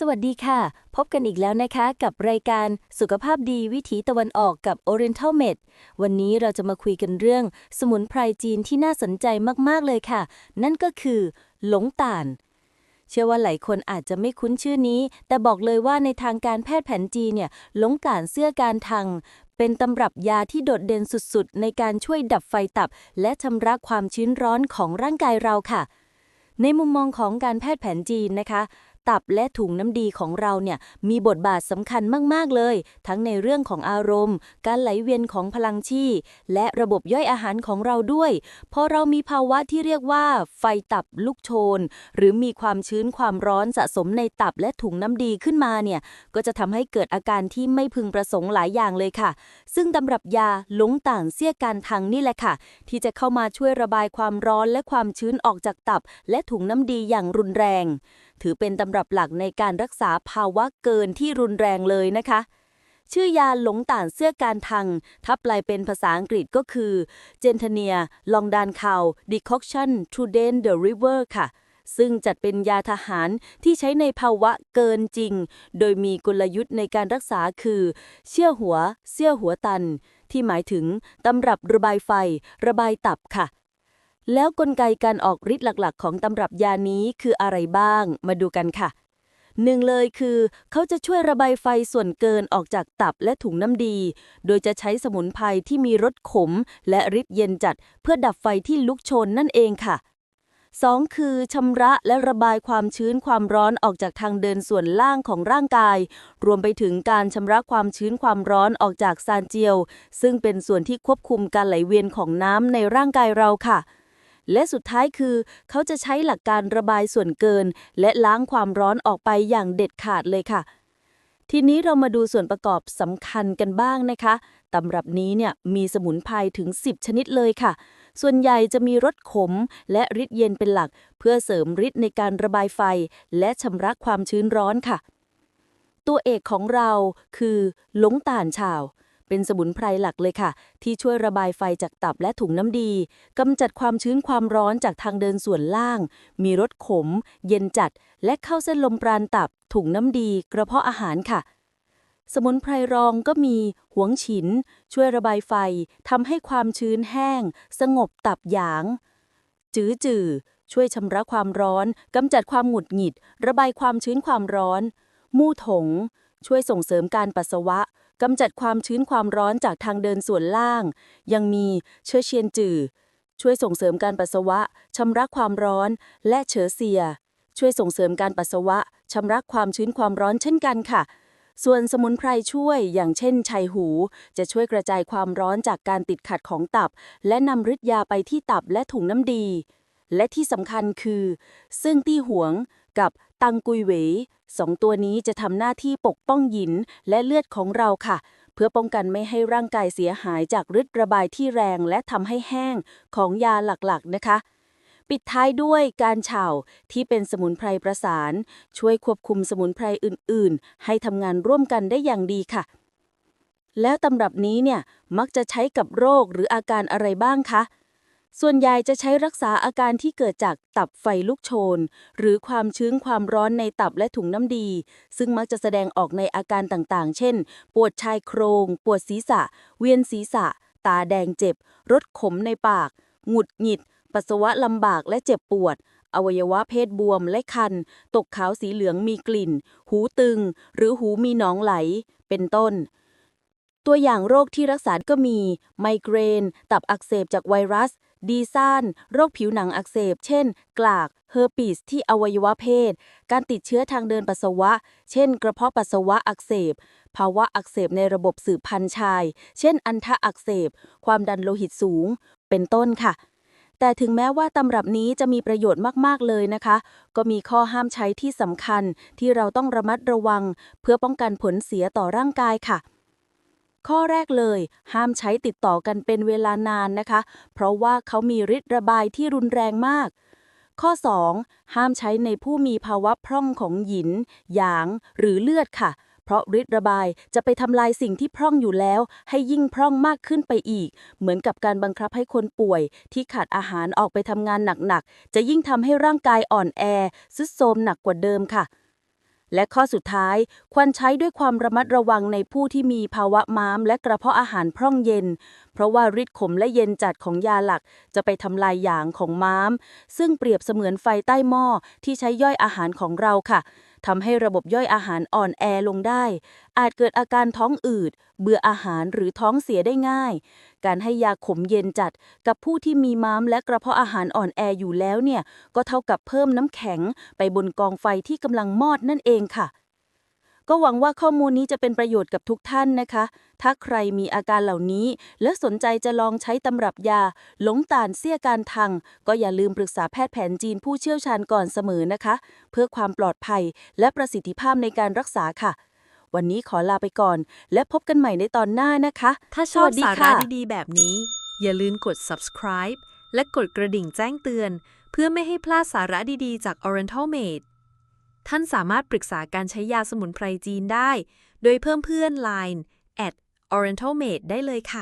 สวัสดีค่ะ พบกันอีกแล้วนะคะ กับรายการสุขภาพดีวิถีตะวันออกกับ Oriental Med วันนี้เราจะมาคุยกันเรื่อง สมุนไพรจีนที่น่าสนใจมาก ๆ เลยค่ะ นั่นก็คือหลงต่าน เชื่อว่าหลายคนอาจจะไม่คุ้นชื่อนี้ แต่บอกเลยว่าในทางการแพทย์แผนจีนเนี่ยหลงต่านเสื้อการทังเป็นตำรับยาที่โดดเด่นสุด ๆ ในการช่วยดับไฟตับ และชำระความชื้นร้อนของร่างกายเราค่ะ ในมุมมองของการแพทย์แผนจีนนะคะ ตับและถุงน้ำดีของเราเนี่ยมีบทบาทสำคัญมาก ๆ เลย ทั้งในเรื่องของอารมณ์ การไหลเวียนของพลังชีและระบบย่อยอาหารของเราด้วยพอเรามีภาวะที่เรียกว่า ไฟตับลุกโชน หรือมีความชื้นความร้อนสะสมในตับและถุงน้ำดีขึ้นมาเนี่ยก็จะทำให้เกิดอาการที่ไม่พึงประสงค์หลายอย่างเลยค่ะ ซึ่งตำรับยาหลงต่างเสี้ยการทังนี่แหละค่ะ ที่จะเข้ามาช่วยระบายความร้อนและความชื้นออกจากตับ และถุงน้ำดีอย่างรุนแรงถือเป็นตำรับหลักในการรักษาภาวะเกินที่รุนแรงเลยนะคะ ชื่อยาหลงต่านเสื้อการทังถ้าแปลเป็นภาษาอังกฤษก็คือเจนเทเนียลองดานคาวดีคอกชันทูเดนเดอะริเวอร์ค่ะ ซึ่งจัดเป็นยาทหารที่ใช้ในภาวะเกินจริง โดยมีกลยุทธ์ในการรักษาคือ เชื่อหัว เสื้อหัวตัน ที่หมายถึงตำรับระบายไฟ ระบายตับค่ะ แล้วกลไกการออกฤทธิ์หลักๆ ของตำรับยานี้คืออะไรบ้าง มาดูกันค่ะหนึ่งเลยคือ เขาจะช่วยระบายไฟส่วนเกินออกจากตับและถุงน้ำดี โดยจะใช้สมุนไพรที่มีรสขม และฤทธิ์เย็นจัด เพื่อดับไฟที่ลุกโชนนั่นเองค่ะ 2. คือชำระและระบายความชื้นความร้อนออกจากทางเดินส่วนล่างของร่างกาย รวมไปถึงการชำระความชื้นความร้อนออกจากซานเจียว ซึ่งเป็นส่วนที่ควบคุมการไหลเวียนของน้ำในร่างกายเราค่ะ และสุดท้ายคือ เขาจะใช้หลักการระบายส่วนเกิน และล้างความร้อนออกไปอย่างเด็ดขาดเลยค่ะ ทีนี้เรามาดูส่วนประกอบสำคัญกันบ้างนะคะตำรับนี้เนี่ยมีสมุนไพรถึง 10 ชนิดเลยค่ะ ส่วนใหญ่จะมีรสขมและฤทธิ์เย็นเป็นหลัก เพื่อเสริมฤทธิ์ในการระบายไฟ และชำระความชื้นร้อนค่ะ ตัวเอกของเราคือหลงต่านชาว เป็นสมุนไพรหลักเลยค่ะ ที่ช่วยระบายไฟจากตับและถุงน้ำดีกำจัดความชื้นความร้อนจากทางเดินส่วนล่าง มีรสขม เย็นจัด และเข้าเส้นลมปราณตับ ถุงน้ำดี กระเพาะอาหารค่ะ สมุนไพรรองก็มี หวงฉิน ช่วยระบายไฟทำให้ความชื้นแห้ง สงบตับหยาง จื้อจือช่วยชำระความร้อนกำจัดความหงุดหงิด ระบายความชื้นความร้อน มู่ถง ช่วยส่งเสริมการปัสสาวะ กำจัดความชื้นความร้อนจากทางเดินส่วนล่าง ยังมีเชื้อเชียนจือ ช่วยส่งเสริมการปัสสาวะชำระความร้อน และเฉอเซีย ช่วยส่งเสริมการปัสสาวะชำระความชื้นความร้อนเช่นกันค่ะ ส่วนสมุนไพรช่วยอย่างเช่นชัยหู จะช่วยกระจายความร้อนจากการติดขัดของตับ และนำฤทธิ์ยาไปที่ตับและถุงน้ำดี และที่สำคัญคือ ซึ่งตี้หวงกับตังกุยเหวย สองตัวนี้จะทำหน้าที่ปกป้องหยินและเลือดของเราค่ะ เพื่อป้องกันไม่ให้ร่างกายเสียหายจากฤทธิ์ระบายที่แรงและทำให้แห้งของยาหลักๆนะคะปิดท้ายด้วยการเฉาที่เป็นสมุนไพรประสาน ช่วยควบคุมสมุนไพรอื่น ๆ ให้ทำงานร่วมกันได้อย่างดีค่ะ แล้วตำรับนี้เนี่ยมักจะใช้กับโรคหรืออาการอะไรบ้างคะ ส่วนใหญ่จะใช้รักษาอาการที่เกิดจากตับไฟลุกโชน หรือความชื้นความร้อนในตับและถุงน้ำดี ซึ่งมักจะแสดงออกในอาการต่างๆ เช่น ปวดชายโครง ปวดศีรษะ เวียนศีรษะ ตาแดงเจ็บ รสขมในปาก หงุดหงิด ปัสสาวะลำบากและเจ็บปวด อวัยวะเพศบวมและคัน ตกขาวสีเหลืองมีกลิ่น หูตึง หรือหูมีหนองไหล เป็นต้นตัวอย่างโรคที่รักษาก็มี ไมเกรน ตับอักเสบจากไวรัสดีซ่าน โรคผิวหนังอักเสบ เช่น กลาก เฮอร์ปิสที่อวัยวะเพศ การติดเชื้อทางเดินปัสสาวะ เช่น กระเพาะปัสสาวะอักเสบ ภาวะอักเสบในระบบสืบพันธุ์ชาย เช่น อันทะอักเสบ ความดันโลหิตสูง เป็นต้นค่ะ แต่ถึงแม้ว่าตำรับนี้จะมีประโยชน์มาก ๆ เลยนะคะ ก็มีข้อห้ามใช้ที่สำคัญที่เราต้องระมัดระวัง เพื่อป้องกันผลเสียต่อร่างกายค่ะ ข้อแรกเลย ห้ามใช้ติดต่อกันเป็นเวลานานนะคะ เพราะว่าเขามีฤทธิ์ระบายที่รุนแรงมาก ข้อ 2. ห้ามใช้ในผู้มีภาวะพร่องของหยิน หยาง หรือเลือดค่ะ เพราะฤทธิ์ระบายจะไปทำลายสิ่งที่พร่องอยู่แล้ว ให้ยิ่งพร่องมากขึ้นไปอีก เหมือนกับการบังคับให้คนป่วย ที่ขาดอาหารออกไปทำงานหนักๆ จะยิ่งทำให้ร่างกายอ่อนแอซุดโทรมหนักกว่าเดิมค่ะ และข้อสุดท้าย ควรใช้ด้วยความระมัดระวังในผู้ที่มีภาวะม้าม และกระเพาะอาหารพร่องเย็น เพราะว่าฤทธิ์ขมและเย็นจัดของยาหลัก จะไปทำลายหยางของม้าม ซึ่งเปรียบเสมือนไฟใต้หม้อที่ใช้ย่อยอาหารของเราค่ะ ทำให้ระบบย่อยอาหารอ่อนแอลงได้ อาจเกิดอาการท้องอืด เบื่ออาหารหรือท้องเสียได้ง่าย การให้ยาขมเย็นจัดกับผู้ที่มีม้ามและกระเพาะอาหารอ่อนแออยู่แล้วเนี่ย ก็เท่ากับเพิ่มน้ำแข็งไปบนกองไฟที่กำลังมอดนั่นเองค่ะ ก็หวังว่าข้อมูลนี้จะเป็นประโยชน์กับทุกท่านนะคะ ถ้าใครมีอาการเหล่านี้ และสนใจจะลองใช้ตำรับยาหลงตานเสี้ยการทัง ก็อย่าลืมปรึกษาแพทย์แผนจีนผู้เชี่ยวชาญก่อนเสมอนะคะ เพื่อความปลอดภัยและประสิทธิภาพในการรักษาค่ะ วันนี้ขอลาไปก่อน และพบกันใหม่ในตอนหน้านะคะ ถ้าชอบสวัสดีสาระค่ะดีๆ แบบนี้ อย่าลืมกด subscribe และกดกระดิ่งแจ้งเตือน เพื่อไม่ให้พลาดสาระดีๆ จาก Oriental Made ท่านสามารถปรึกษาการใช้ยาสมุนไพรจีนได้ โดยเพิ่มเพื่อน Line at Oriental Made ได้เลยค่ะ